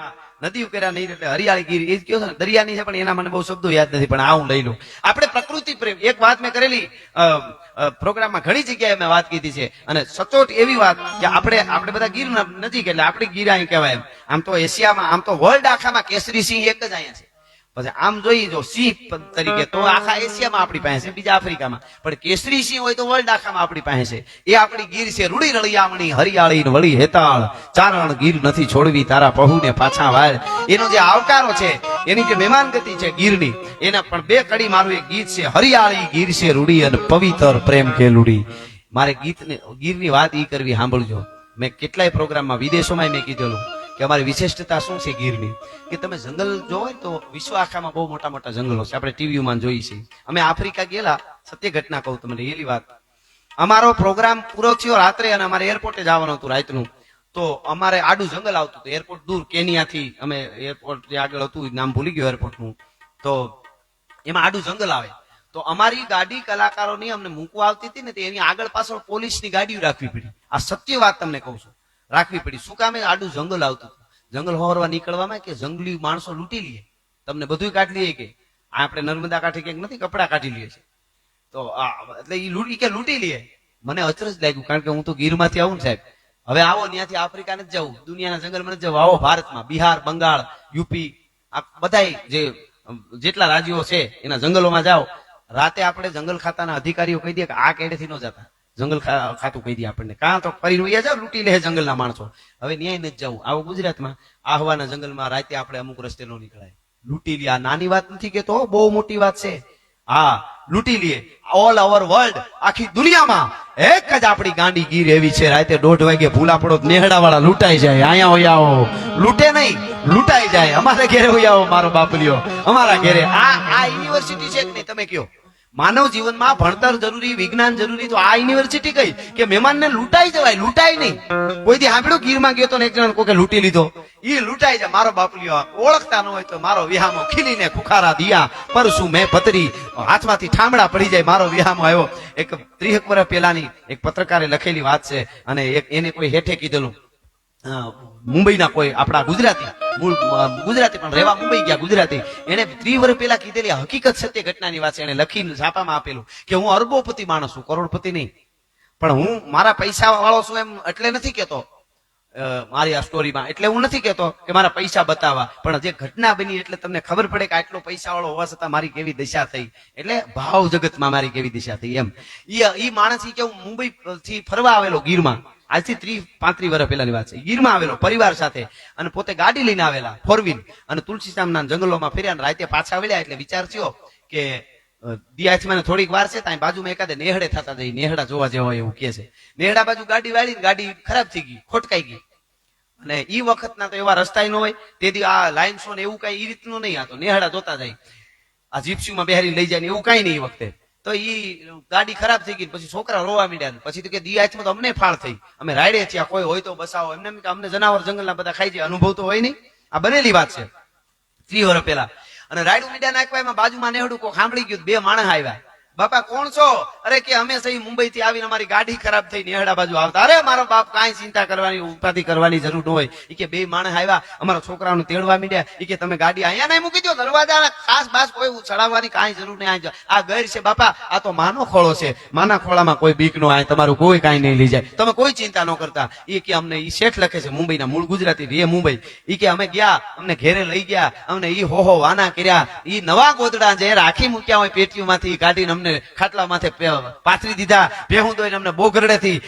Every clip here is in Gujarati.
એમાં ઉકેરા નહીં એટલે હરિયાળી ગીરી એ કયો છો દરિયાની છે પણ એના મને બહુ શબ્દો યાદ નથી, પણ આ હું લઈ લઉં. આપણે પ્રકૃતિ પ્રેમ, એક વાત મેં કરેલી પ્રોગ્રામમાં ઘણી જગ્યાએ મેં વાત કીધી છે, અને સચોટ એવી વાત કે આપણે આપણે બધા ગીર નજીક એટલે આપણી ગીર અહીં કહેવાય આમ તો એશિયામાં, આમ તો વર્લ્ડ આખામાં કેસરી સિંહ એક જ અહીંયા છે. પછી આમ જોઈએ જો સિંહ તરીકે, તો આખા એશિયામાં આપણી પાસે છે, બીજા આફ્રિકામાં. પણ કેસરી સિંહ હોય તો વર્લ્ડ આખામાં આપણી પાસે છે. એ આપણી ગીર છે રૂડી રળિયામણી, હરિયાળી વળી હેતાળ. ચારણ ગીર નથી છોડવી, તારા પહુને પાછા વાર એનો જે આવકારો છે, એની જે મહેમાનગતિ છે ગીરની, એના પણ બે કડી મારું એક ગીત છે, હરિયાળી ગીર છે રૂડી અને પવિત્ર પ્રેમ કે લુડી. મારે ગીતને, ગીરની વાત ઈ કરવી, સાંભળજો. મેં કેટલાય પ્રોગ્રામમાં વિદેશોમાં મેં કીધેલું. કે અમારી વિશિષ્ટતા શું છે ગીરની? કે તમે જંગલ જોવો તો વિશ્વ આખામાં બહુ મોટા મોટા જંગલો છે. આપણે ટીવીમાં જોઈએ છીએ અમે આફ્રિકા ગયેલા સત્ય ઘટના કહું તમને એલી વાત. અમારો પ્રોગ્રામ પૂરો થયો રાત્રે અને અમારે એરપોર્ટે જવાનું હતું રાતનું. તો અમારે આડું જંગલ આવતું હતું, એરપોર્ટ દૂર, કેનિયાથી અમે એરપોર્ટ જે આગળ હતું નામ ભૂલી ગયો એરપોર્ટનું. તો એમાં આડું જંગલ આવે. તો અમારી ગાડી કલાકારોની અમને મૂકવા આવતી હતી ને તે એની આગળ પાછળ પોલીસની ગાડીઓ રાખવી પડી. આ સત્ય વાત તમને કહું છું. રાખવી પડી. શું કામે આડું જંગલ આવતું જંગલ હોરવા નીકળવામાં કે જંગલી માણસો લૂંટી લઈએ તમને બધું કાઢી લઈએ કે આપણે નર્મદા કાંઠે ક્યાંક નથી, કપડા કાઢી લઈએ છે તો એટલે એ લૂંટી કે લૂંટી લઈએ મને અચરજ લાગ્યું, કારણ કે હું તો ગીરમાંથી આવું ને સાહેબ. હવે આવો ત્યાંથી આફ્રિકા નથી જવું, દુનિયાના જંગલમાં નથી જવું. આવો ભારતમાં, બિહાર, બંગાળ, યુપી, આ બધાય જે જેટલા રાજ્યો છે, એના જંગલોમાં જાઓ. રાતે આપણે જંગલ ખાતાના અધિકારીઓ કહી દે કે આ કેડેથી ન જતા. જંગલ ખાતું કહી દે આપણને. કાં તો ફરી વયા જાવ લૂંટી લે જંગલના માણસો. હવે ન્યાય નથી જવું. આવો ગુજરાતમાં, આહવાના જંગલમાં રાતે આપણે અમુક રસ્તે નો નીકળાય. લૂંટી લે. આ નાની વાત નથી કેતો તો બહુ મોટી વાત છે. હા, લૂંટી લે. ઓલ ઓવર વર્લ્ડ આખી દુનિયામાં એક જ આપણી ગાંડી ગીર એવી છે. રાતે દોઢ વાગે ભૂલા પડો નેહડા વાળા લૂંટાઈ જાય. અહીંયા હોય આવો લૂંટે નહીં, લૂંટાઈ જાય. અમારા ઘેરે હોય આવો મારો બાપલિયો અમારા ઘેરે. આ આ યુનિવર્સિટી છે કે નહીં? તમે કયો માનવ જીવનમાં ભણતર જરૂરી, વિજ્ઞાન જરૂરી, તો આ યુનિવર્સિટી કઈ? કે મહેમાનને લૂંટાઈ જવાય, લૂંટાય નહીં. કોઈથી સાંભળ્યું? ગીરમાં ગયો તો એક જણ કોકે લૂંટી લીધો. ઈ લૂંટાઈ જાય. મારો બાપલીઓ ઓળખતા ન હોય તો મારો વિહામો ખીલીને ખુખારા દિયા. પરસુ મેં પતરી હાથમાંથી ઠામડા પડી જાય, મારો વિહામો આવ્યો. એક ત્રીસેક વર્ષ પહેલાની એક પત્રકારે લખેલી વાત છે અને એક એને કોઈ હેઠે કીધેલું. મુંબઈના કોઈ આપણા ગુજરાતી ગુજરાતી પણ રહેવા મુંબઈ ગયા ગુજરાતી. એને ત્રી વર્ષ પહેલા કીધેલી હકીકત સત્ય ઘટનાની વાત છે. એને લખીને છાપામાં આપેલું કે હું અરબોપતિ માણસ છું, કરોડપતિ નહીં. પણ હું મારા પૈસા વાળો છું એમ એટલે નથી કેતો મારી આ સ્ટોરીમાં એટલે હું નથી કેતો કે મારા પૈસા બતાવવા. પણ જે ઘટના બની એટલે તમને ખબર પડે કે આટલો પૈસા વાળો હોવા છતાં મારી કેવી દિશા થઈ. એટલે ભાવ જગતમાં મારી કેવી દિશા થઈ એમ. ઈ માણસ ઈ કે હું મુંબઈ થી ફરવા આવેલો ગીરમાં. આજથી ત્રીસ પાંત્રીસ વર્ષ પહેલાની વાત છે. ગીરમાં આવેલો, પરિવાર સાથે. અને પોતે ગાડી લઈને આવેલા ફોર અને તુલસીશ્યામના જંગલોમાં ફર્યા અને રાતે પાછા વળ્યા એટલે વિચાર થયો કે દિયાચમાં થોડીક વાર છે, ત્યાં બાજુમાં એકાદે નેહડે થતા જઈ નેહડા જોવા જેવા એવું કે છે. નેહડા બાજુ ગાડી વાળી ગાડી ખરાબ થઈ ગઈ, ખોટકાઈ ગઈ. અને એ વખતના તો એવા રસ્તા ન હોય. તેથી આ લાઈન શો ને એવું કઈ ઈ રીતનું નહીં આતો નેહડા જોતા જાય. આ જીપ્સીમાં બહેરી લઈ જાય એવું કઈ નહીં એ વખતે. તો ઈ ગાડી ખરાબ થઈ ગઈ પછી છોકરા રોવા મીડ્યા પછી તો કે દિયાચમાં તો અમને ફાળ થઈ. અમે રાયડે છીએ કોઈ હોય તો બસાવો. એમને અમને જનાવર જંગલના બધા ખાઈ જાય, અનુભવ તો હોય નહીં. આ બનેલી વાત છે. ત્રી વર્ષ પહેલા. અને રાયડું મીડિયા નાખવા એમાં બાજુમાં નેહડું કોઈ સાંભળી ગયું બે માણસ આવ્યા. બાપા, કોણ છો? અરે, કે અમે સહી મુંબઈ થી આવીને અમારી ગાડી ખરાબ થઈ નેહડા બાજુ આવતા. અરે, મારો બાપ કાંઈ ચિંતા કરવાની, ઉપાધિ કરવાની જરૂર ન હોય. એ કે બે માણસ આવ્યા, અમારા છોકરાઓને તેડવા મીડ્યા. એ કે તમે ગાડી અહીંયા નહીં મૂકી દો દરવાજા ખાસ બાસ કોઈ ચડાવવાની કાંઈ જરૂર નહીં. આ ગેર છે બાપા. આ તો માનો ખોળો છે. માના ખોળામાં કોઈ બીક નો આવે તમારું કોઈ કાંઈ નહીં લઈ જાય તમે કોઈ ચિંતા ન કરતા. એ કે અમને એ શેઠ લખે છે મુંબઈના મૂળ ગુજરાતી રે મુંબઈ. એ કે અમે ગયા, અમને ઘેરે લઈ ગયા. અમને ઈ હો વાના કર્યા. ઈ નવા ગોદડા જે રાખી મૂક્યા હોય પેટીઓમાંથી કાઢીને અમને માથે પાથરી દીધા. ભેહું દોઈને અમને બોગરડેથી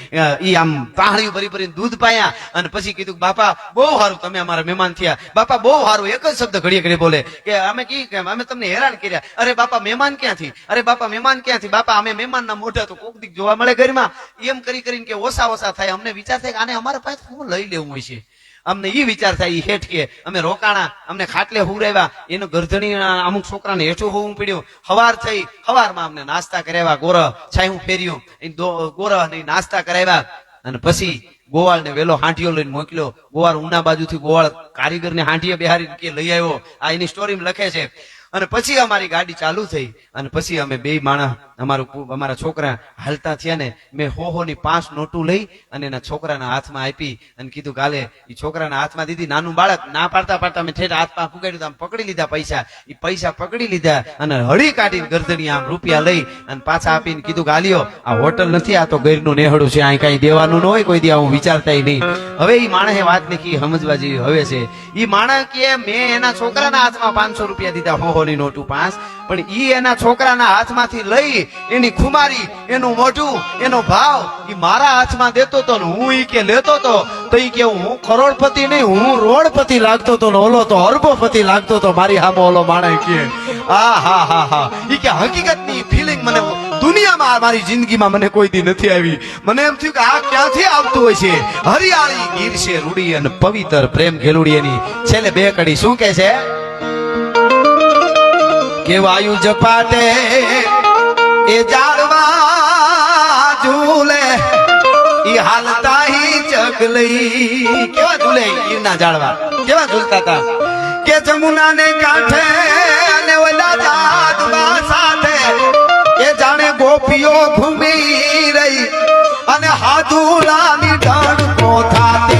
ઈ આમ તાહળીઓ ભરી ભરીને દૂધ પાયા અને પછી કીધું બાપા, બહુ સારું તમે અમારા મહેમાન થયા. બાપા, બહુ સારું એક જ શબ્દ ઘડીએ ઘડી બોલે કે, અમે કી કે, અમે તમને હેરાન કર્યા. અરે બાપા, મહેમાન ક્યાંથી? અરે બાપા, મહેમાન ક્યાંથી? બાપા, અમે મહેમાનના મોઢા તો કોક દીક જોવા મળે ઘરમાં. એમ કરી કરીને કે ઓછા ઓછા થાય. અમને વિચાર થાય કે આને અમારા પાસે શું લઈ લેવું હોય છે? અમને એ વિચાર થાય ઈ હેઠ કે અમે રોકાણા, અમને ખાટલે હુરાવ્યા. એનું ગરધણી અમુક છોકરાને હેઠું હોવું પડ્યું. હવાર થઈ, હવારમાં અમને નાસ્તા કરાવ્યા ગોરહ છાયું ફેર્યું. ઈ ગોરહ ને નાસ્તા કરાવ્યા. અને પછી ગોવાળ ને વેલો હાંઠીઓ લઈને મોકલ્યો. ગોવાળ ઉના બાજુથી ગોવાળ કારીગર ને હાંઠીએ બેહારી લઈ આવ્યો. આ એની સ્ટોરી લખે છે અને પછી અમારી ગાડી ચાલુ થઈ અને પછી અમે બે માણસ, અમારું અમારા છોકરા હાલતા થયા ને મેં હો હો ની પાંચ નોટું લઈ અને એના છોકરાના હાથમાં આપી અને કીધું કાલે એ છોકરાના હાથમાં દીધી, નાનું બાળક ના પાડતા પાડતા મેં ઠેઠ ફુગાડ્યું તો આમ પકડી લીધા પૈસા. એ પૈસા પકડી લીધા અને હળી કાઢીને ગરદની આમ રૂપિયા લઈ અને પાછા આપીને કીધું કે આ હોટલ નથી, આ તો ગેરનું નેહડું છે અહીં કઈ દેવાનું ન હોય કોઈ દી હું વિચારતા નહીં. હવે એ માણસે વાત લખી, સમજવા જેવી હવે છે. એ માણસ કે મેં એના છોકરાના હાથમાં પાંચસો રૂપિયા દીધા હો હોની નોટું પાંચ પણ ઈ એના છોકરાના હાથમાંથી લઈ એની ખુમારી, એનું મોઢું, એનો ભાવ ઈ મારા હાથમાં દેતો તો ને હું ઈ કે લેતો તો. તો ઈ કે હું કરોડપતિ નહીં, હું રોડપતિ લાગતો તો ઓલો તો અરબોપતિ લાગતો તો મારી સામે ઓલો માણે કે. આ હા હા હા. ઈ કે હકીકતની ફિલિંગ મને દુનિયામાં મારી જિંદગીમાં મને કોઈ દી નથી આવી. મને એમ થયું કે આ ક્યાંથી આવતું હોય છે? હરિયાળી ગીર છે રૂડી અને પવિત્ર પ્રેમ ઘેલુડી એની છેલ્લે બે કડી શું કે છે? કે વાયુ જપાટે એ જાળવા ઝૂલે, ઈ હાલતા હી ચગલઈ કેવા ઝૂલે ઈરના જાળવા? કેવા ઝૂલતા હતા કે જમુના ને કાંઠે અને ઓલા જાદવા સાથે એ જાણે ગોપીઓ ઘૂમી રહી. અને હાથુલાની ડણ પોથાતી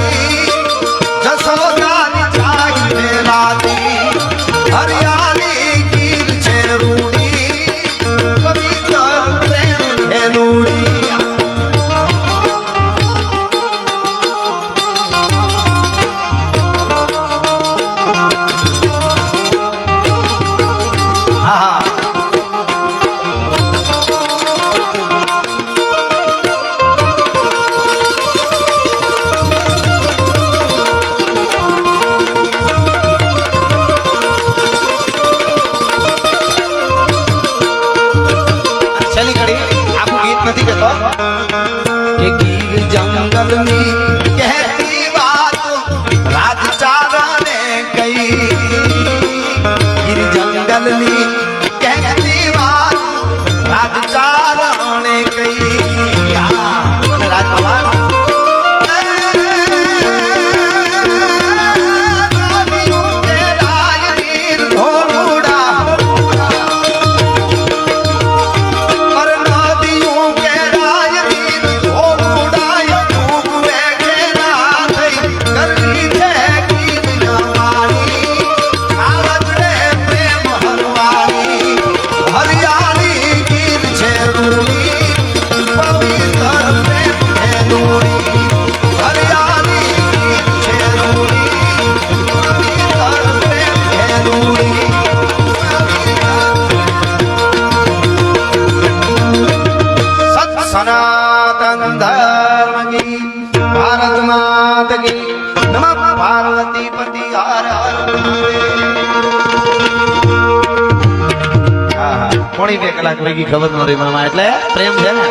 પોણી બે કલાક વહી ખબર ન રહી મને એટલે પ્રેમ છે ને?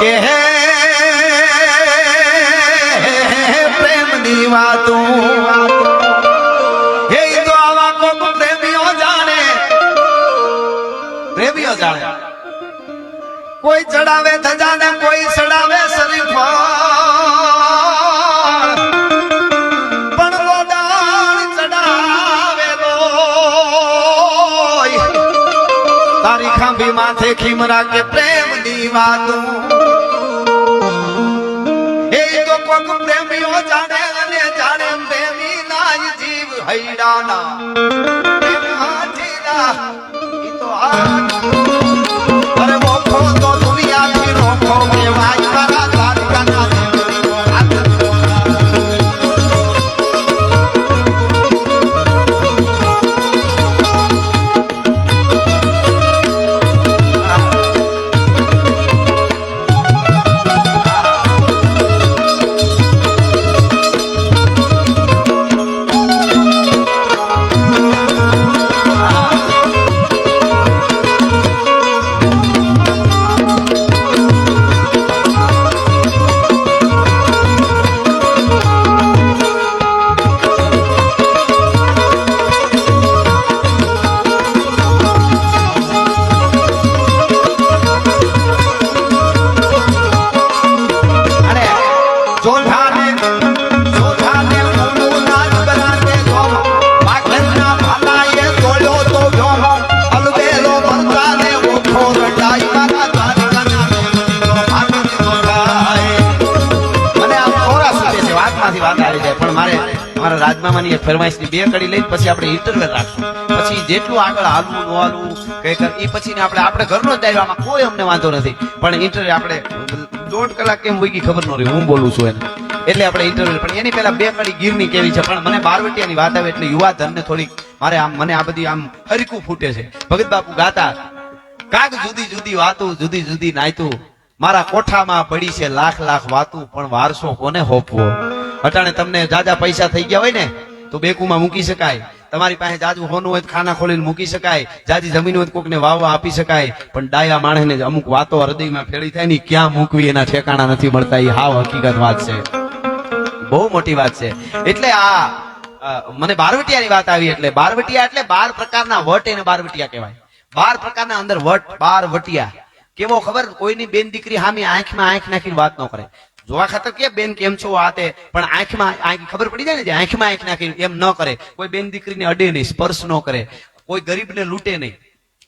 કે હે પ્રેમની વાતો હે તો આવા કોક પ્રેમીઓ જાણે. પ્રેમીઓ જાણે. કોઈ ચડાવે ધજાને ખાંભી માથે ખીમરા કે પ્રેમની વાતો એ તો કોક પ્રેમીઓ જાણે અને જાણે પ્રેમી ના જીવ હૈડાના. પ્રેમ હાથીના. ઈ તો આ મારે મારા રાજમામાની એક ફરમાઈશની બે કડી લઈ પછી આપણે ઇન્ટરવ્યુ રાખશું. પછી જેટલું આગળ હાલવું, ન હાલવું, કઈ કર એ પછી આપણે આપણે ઘરનો જ ડાયરો કોઈ અમને વાંધો નથી. પણ ઇન્ટરવ્યુ આપણે દોઢ કલાક કેમ હોય ખબર ન રહી, હું બોલું છું એને. એટલે આપણે ઇન્ટરવ્યુ પણ એની પહેલા બે કડી ગીરની કેવી છે? પણ મને બારવટિયાની વાત આવે એટલે યુવા ધનને થોડીક મારે આમ મને આ બધી આમ હરીકું ફૂટે છે. ભગત બાપુ ગાતા કાક જુદી જુદી વાતું, જુદી જુદી નાયતું. મારા કોઠામાં પડી છે લાખ લાખ વાતું, પણ વારસો કોને હોપવો? અટાણે તમને જાજા પૈસા થઈ ગયા હોય ને, તો બેકુમાં મૂકી શકાય. તમારી પાસે જાજુ હોનું હોય ખાના ખોલીને મૂકી શકાય. જાજી જમીન હોય કોકને વાવવા આપી શકાય. પણ ડાયા માણસને અમુક વાતો હૃદયમાં ફેરી થાય ને, ક્યાં મૂકવી એના ઠેકાણા નથી મળતા. એ હાવ હકીકત વાત છે. બહુ મોટી વાત છે. એટલે આ મને બારવટિયાની વાત આવી એટલે બારવટિયા એટલે બાર પ્રકારના વટ એને બારવટિયા કહેવાય. બાર પ્રકારના અંદર વટ બાર વટિયા કેવો ખબર? કોઈની બેન દીકરી હામી આંખમાં આંખ નાખીને વાત ન કરે. જોવા ખાતર કે બેન કેમ છો આ તે, પણ આંખમાં આંખ ખબર પડી જાય ને આંખમાં આંખ નાખી એમ ન કરે. કોઈ બેન દીકરીને અડે નહીં, સ્પર્શ ન કરે. કોઈ ગરીબને લૂંટે નહીં.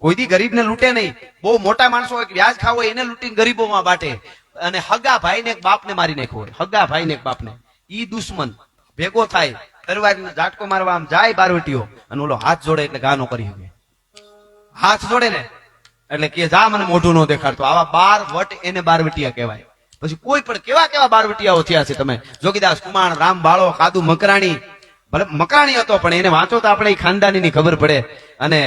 કોઈ દી ગરીબને લૂંટે નહીં. બહુ મોટા માણસો હોય વ્યાજ ખાવ હોય એને લૂંટીને ગરીબોમાં બાટે. અને હગા ભાઈને એક બાપને મારી નાખ્યો હોય. હગા ભાઈને એક બાપને. ઈ દુશ્મન. ભેગો થાય. તરવારીનો ઝાટકો મારવા આમ જાય બારવટીઓ અને ઓલો હાથ જોડે એટલે ગાનો કરી શકે. હાથ જોડે ને? એટલે કે જા મને મોઢું નો દેખાડતો. આવા બાર વટ એને બારવટીયા કહેવાય. પછી કોઈ પણ કેવા કેવા બારવટિયાઓ થયા છે તમે. જોગીદાસ કુમાર, રામ બાળો, કાદુ મકરાણી. ભલે મકરાણી હતો, પણ એને વાંચો તો આપણે ખાનદાની ની ખબર પડે. અને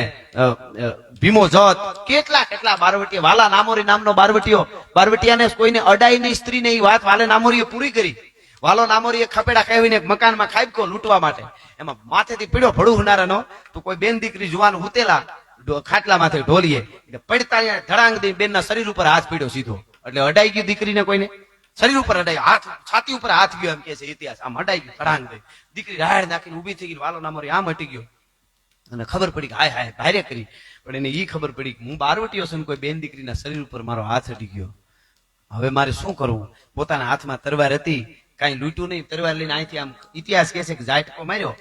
ભીમો જત. કેટલા કેટલા બારવટીયા, વાલા નામોરી નામનો બારવટીયો. બારવટીયાને કોઈને અડાઈ નહીં સ્ત્રીને એ વાત વાલે નામોરીએ પૂરી કરી. વાલો નામોરીએ ખપેડા એક મકાનમાં ખાઈબકો લૂંટવા માટે. એમાં માથેથી પીડો ભડું હુનારાનો. તો કોઈ બેન દીકરી જુવાન હુતેલા ખાટલા માથે ઢોલીએ. પડતા ધડાંગ દઈ બેનના શરીર ઉપર હાથ પીડ્યો સીધો. એટલે અડાઈ ગયું દીકરીને કોઈને? શરીર ઉપર અડાઈ હાથ, છાતી ઉપર હાથ ગયો એમ કે છે ઇતિહાસ. આમ અડાઈ ગયું કડાંગ ગઈ દીકરી રાડ નાખીને ઊભી થઈ ગઈ, વાલો નામોરી આમ હટી ગયો. અને ખબર પડી કે હાય હાય, ભારે કરી. પણ એને ઈ ખબર પડી કે હું બારવટીયો છું કોઈ બેન દીકરીના શરીર ઉપર મારો હાથ હટી ગયો. હવે મારે શું કરવું? પોતાના હાથમાં તરવાર હતી, કાંઈ લૂંટ્યું નહીં. તરવાર લઈને અહીંથી આમ ઇતિહાસ કહે છે કે ઝાટકો માર્યો.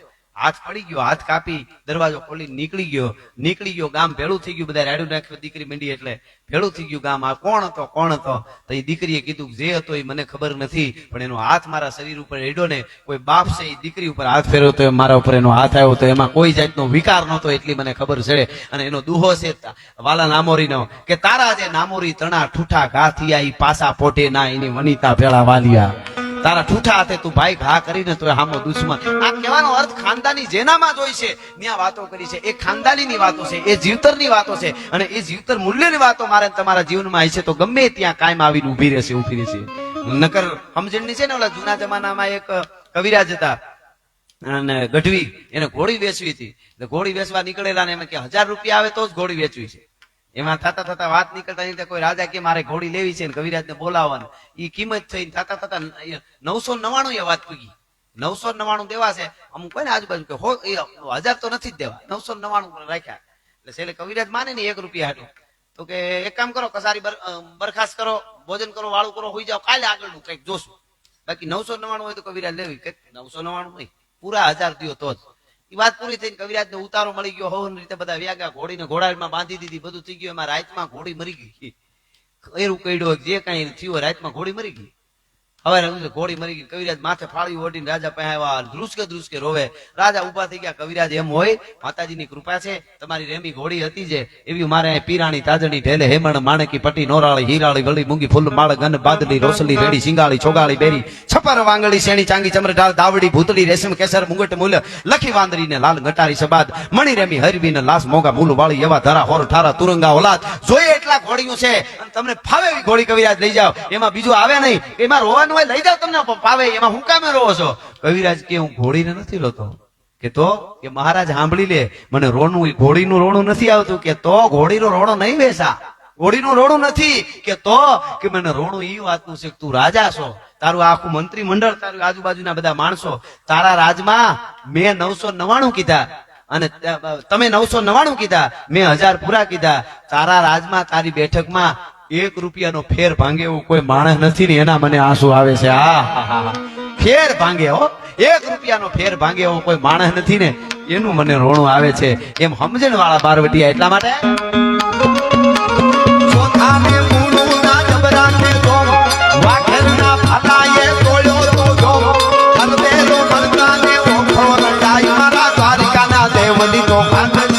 હાથ પડી ગયો, હાથ કાપી, દરવાજો ખોલી નીકળી ગયો. નીકળી ગયો, ગામ ભેળું થઈ ગયું બધા રાડું નાખ્યું, દીકરી મંડી એટલે ભેળું થઈ ગયું ગામ. આ કોણ હતો કોણ હતો? તો એ દીકરીએ કીધું જે હતો એ મને ખબર નથી, પણ એનો હાથ મારા શરીર ઉપર રેડ્યો ને, કોઈ બાપ છે એ દીકરી ઉપર હાથ ફેરવ્યો તો મારા ઉપર એનો હાથ આવ્યો તો એમાં કોઈ જાતનો વિકાર નહોતો એટલી મને ખબર છે અને એનો દુહો છે વાલા નામોરીનો, કે તારા જે નામોરી તણા ઠૂઠા ઘા થયા એ પાસા પોટે ના, એની વનિતા ભેળા વાલિયા. તારા ઠૂઠા હાથે તું ભાઈ ઘા કરીને તો હામો દુશ્મન. આ કહેવાનો અર્થ ખાનદાની જેનામાં જોઈ છે. ત્યાં વાતો કરી છે. એ ખાનદાનીની વાતો છે. એ જીવતરની વાતો છે. અને એ જીવતર મૂલ્યની વાતો મારે તમારા જીવનમાં છે તો ગમે ત્યાં કાયમ આવીને ઊભી રહેશે ઊભી રહેશે. નકર સમજણની છે ને ઓલા જૂના જમાનામાં એક કવિરાજ હતા. અને ગઢવી એને ઘોડી વેચવી હતી. ઘોડી વેચવા નીકળેલા ને એમ કે હજાર રૂપિયા આવે તો જ ઘોડી વેચવી છે. એમાં થતા થતા વાત નીકળતા નીકળતા કોઈ રાજા કે મારે ઘોડી લેવી છે કવિરાજને બોલાવવાનું. એ કિંમત થઈ થતા થતા નવસો નવાણું એ વાત પૂગી નવસો નવાણું દેવા અમુક કોઈ ને આજુબાજુ કે હજાર તો નથી જ દેવા. નવસો નવાણું રાખ્યા. એટલે છેલ્લે કવિરાજ માને ને એક રૂપિયા હાટું તો કે એક કામ કરો, કસારી બરખાસ્ત કરો, ભોજન કરો, વાળું કરો, હોઈ જાઓ, કાલે આગળનું કંઈક જોશું. બાકી નવસો નવાણું હોય તો કવિરાજ લેવી. કંઈક નવસો નવાણું નહીં, પૂરા હજાર દિયો તો જ. ઈ વાત પૂરી થઈને કવિરાજ ને ઉતારો મળી ગયો. હોવ રીતે બધા વ્યાગા ઘોડીને ઘોડામાં બાંધી દીધી. બધું થઈ ગયું. એમાં રાતમાં ઘોડી મરી ગઈ. એરું કઈડો જે કઈ થયું રાતમાં ઘોડી મરી ગઈ. હવે ઘોડી મરી ગઈ, કવિરાજ માથે ફાળી ઓઢીને રાજા પાસે આવ્યા ધ્રુસકે ધ્રુસકે રોવે. રાજા ઊભા થઈ ગયા, કવિરાજ એમ હોય, માતાજીની કૃપા છે, તમારી રેમી ઘોડી હતી જે, એવી મારે પીરાણી તાજણી ઢેલે, હેમણ, માણકી, પટી, નોરાળી, હીરાળી, વળી મૂંગી ફૂલ માળ ગન બાદલી, રોસલી, રેડી સિંગાળી છોગાળી બેરી, છપર, વાંગળી, શેણી, ચાંગી ચમર ઢાળ દાવડી, ભૂતળી, રેશમ, કેસર, મુંગટ, મૂલ, લખી, વાંદરીને લાલ, ગટારી, સબાદ, મણી રેમી, હરવીને લાસ મોગા, મૂલ, વાળી, એવા ધરા, હોર, ઠારા, તુરંગા, ઓલાદ, જોઈએ એટલા ઘોડીઓ છે તમને ફાવે ઘોડી, કવિરાજ, લઈ જાઓ. એમાં બીજું આવે નહીં. એમાં રોવાનું હોય, લઈ જાવ તમને ફાવે, એમાં હું કામે રોવો છો? કવિરાજ કે, હું ઘોડીને નથી લોતો કે, તો? કે, મહારાજ, સાંભળી લે. મને રોણું ઘોડીનું રોણું નથી આવતું. કે, તો ઘોડીનો રોણો નહીં બેસા ઘોડીનું રોણું નથી. કે, તો? કે, મને રોણું એ વાતનું છે તું રાજા છો. તારું આખું મંત્રી મંડળ તારું આજુબાજુના બધા માણસો, તારા રાજમાં મેં નવસો નવાણું કીધા. અને તમે નવસો નવાણું કીધા. મેં હજાર પૂરા કીધા. તારા રાજમાં, તારી બેઠકમાં એક રૂપિયાનો ફેર ભાંગે એવું કોઈ માણસ નથી ને, એના મને આંસુ આવે છે. હા ફેર ભાંગે, હો. એક રૂપિયાનો ફેર ભાંગે એવો કોઈ માણસ નથી ને, એનું મને રોણું આવે છે. એમ સમજણ વાળા બારવટીયા એટલા માટે? દેવ તો